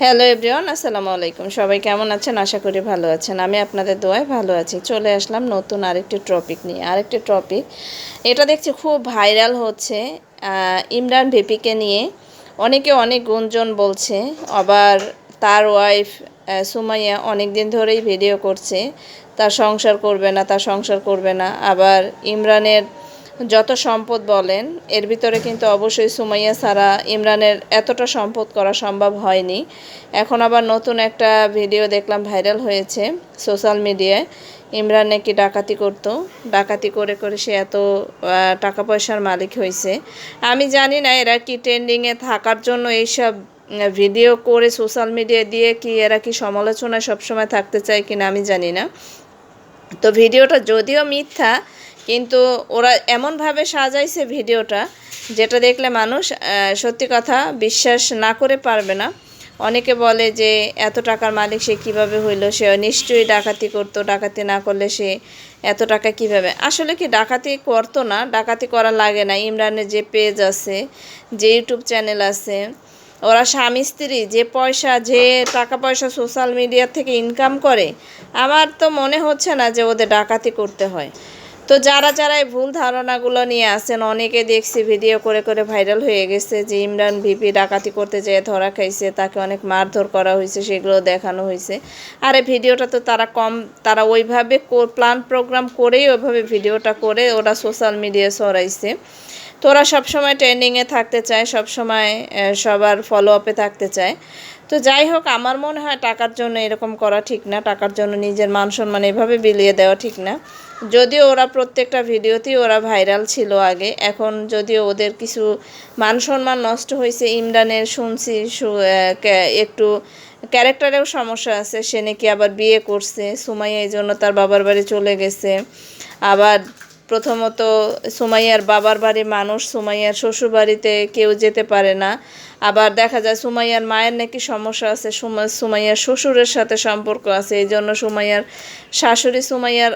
Hello everyone, আসসালামু আলাইকুম। সবাই কেমন আছেন? আশা করি ভালো আছেন। আমি আপনাদের দোয়ায় ভালো আছি। চলে আসলাম নতুন আরেকটি টপিক নিয়ে। আরেকটি টপিক এটা দেখছি খুব ভাইরাল হচ্ছে। ইমরান ভিপিকে নিয়ে অনেকে অনেক গুঞ্জন বলছে। আবার তার ওয়াইফ সুমাইয়া অনেক দিন ধরেই ভিডিও করছে। তার সংসার করবে না, তার সংসার করবে না। আবার ইমরানের যত সম্পদ বলেন, এর ভিতরে কিন্তু অবশ্যই সুমাইয়া সারা ইমরানের এতটা সম্পদ করা সম্ভব হয়নি। এখন আবার নতুন একটা ভিডিও দেখলাম ভাইরাল হয়েছে সোশ্যাল মিডিয়ায়। ইমরান নাকি ডাকাতি করতো। ডাকাতি করে করে সে এত টাকা পয়সার মালিক হয়েছে। আমি জানি না এরা কি ট্রেন্ডিংয়ে থাকার জন্য এইসব ভিডিও করে সোশ্যাল মিডিয়া দিয়ে কি এরা কি সমালোচনায় সবসময় থাকতে চায় কিনা আমি জানি না। তো ভিডিওটা যদিও মিথ্যা, কিন্তু ওরা এমনভাবে সাজাইছে ভিডিওটা, যেটা দেখলে মানুষ সত্যি কথা বিশ্বাস না করে পারবে না। অনেকে বলে যে, এত টাকার মালিক সে কীভাবে হইল? সে নিশ্চয়ই ডাকাতি করতো, ডাকাতি না করলে সে এত টাকা কীভাবে? আসলে কি ডাকাতি করতো না, ডাকাতি করা লাগে না। ইমরানের যে পেজ আছে, যে ইউটিউব চ্যানেল আছে ওরা স্বামী স্ত্রী, যে পয়সা, যে টাকা পয়সা সোশ্যাল মিডিয়া থেকে ইনকাম করে, আমার তো মনে হচ্ছে না যে ওদের ডাকাতি করতে হয়। তো যারা যারা এই ভুল ধারণাগুলো নিয়ে আসেন অনেকে দেখছি ভিডিও করে করে ভাইরাল হয়ে গেছে যে ইমরান ভিপি ডাকাতি করতে যেয়ে ধরা খাইছে, তাকে অনেক মারধর করা হয়েছে, সেগুলো দেখানো হয়েছে। আর এই ভিডিওটা তো তারা কম, তারা ওইভাবে প্ল্যান প্রোগ্রাম করেই ওইভাবে ভিডিওটা করে ওরা সোশ্যাল মিডিয়ায় ছড়াইছে। তো ওরা সবসময় ট্রেন্ডিংয়ে থাকতে চায় সবসময় সবার ফলো আপে থাকতে চায়। তো যাই হোক, আমার মনে হয় টাকার জন্য এরকম করা ঠিক না। টাকার জন্য নিজের মান সম্মান এভাবে বিলিয়ে দেওয়া ঠিক না। যদিও ওরা প্রত্যেকটা ভিডিওতেই ওরা ভাইরাল ছিল আগে, এখন যদিও ওদের কিছু মান সম্মান নষ্ট হয়েছে, ইমরানের শুনছি একটু ক্যারেক্টারেও সমস্যা আছে, সে নাকি আবার বিয়ে করছে, সুমাইয়া এই জন্য তার বাবার বাড়ি চলে গেছে। আবার প্রথমত সুমাইয়ার বাবার বাড়ি মানুষ, সুমাইয়ার শ্বশুর বাড়িতে কেউ যেতে পারে না। আবার দেখা যায় সুমাইয়ার মায়ের নাকি সমস্যা আছে, সুমা- সুমাইয়ার শ্বশুরের সাথে সম্পর্ক আছে এই জন্য সুমাইয়ার শাশুড়ি সুমাইয়ার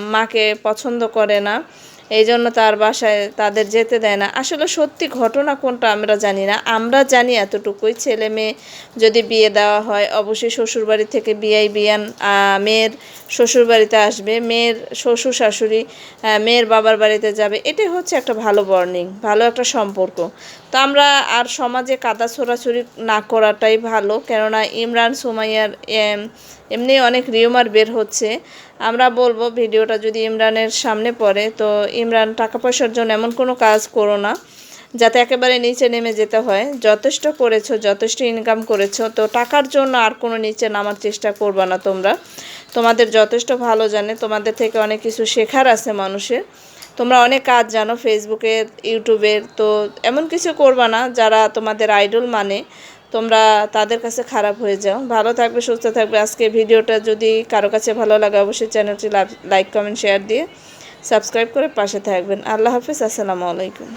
মাকে পছন্দ করে না। এই জন্য তার বাসায় তাদের যেতে দেয় না। আসলে সত্যি ঘটনা কোনটা আমরা জানি না। আমরা জানি এতটুকুই। ছেলে মেয়ে যদি বিয়ে দেওয়া হয় অবশ্যই শ্বশুরবাড়ি থেকে বিয়াই বিয়ান মেয়ের শ্বশুরবাড়িতে আসবে। মেয়ের শ্বশুর শাশুড়ি মেয়ের বাবার বাড়িতে যাবে। এটাই হচ্ছে একটা ভালো বর্নিং ভালো একটা সম্পর্ক। তো আমরা আর সমাজে কাদা ছোড়াছুরি না করাটাই ভালো। কেননা ইমরান সুমাইয়ার এম, এমনি অনেক রিউমার বের হচ্ছে। আমরা বলব ভিডিওটা যদি ইমরানের সামনে পড়ে, তো ইমরান টাকা পয়সার জন্য এমন কোনো কাজ করো না, যাতে একেবারে নিচে নেমে যেতে হয়। যথেষ্ট করেছ, যথেষ্ট ইনকাম করেছ, তো টাকার জন্য আর কোনো নিচে নামার চেষ্টা করবা না তোমরা। তোমাদের যথেষ্ট ভালো জানে, তোমাদের থেকে অনেক কিছু শেখার আছে মানুষের। তোমরা অনেক কাজ জানো ফেসবুকের ইউটিউবের তো এমন কিছু করবা না যারা তোমাদের আইডল মানে। তোমরা তাদের কাছে খারাপ হয়ে যাও। ভালো থাকবে, সুস্থ থাকবে। আজকে ভিডিওটা যদি কারও কাছে ভালো লাগে, অবশ্যই চ্যানেলটি লাইক কমেন্ট শেয়ার দিয়ে সাবস্ক্রাইব করে পাশে থাকবেন। আল্লাহ হাফিজ, আসসালামু আলাইকুম।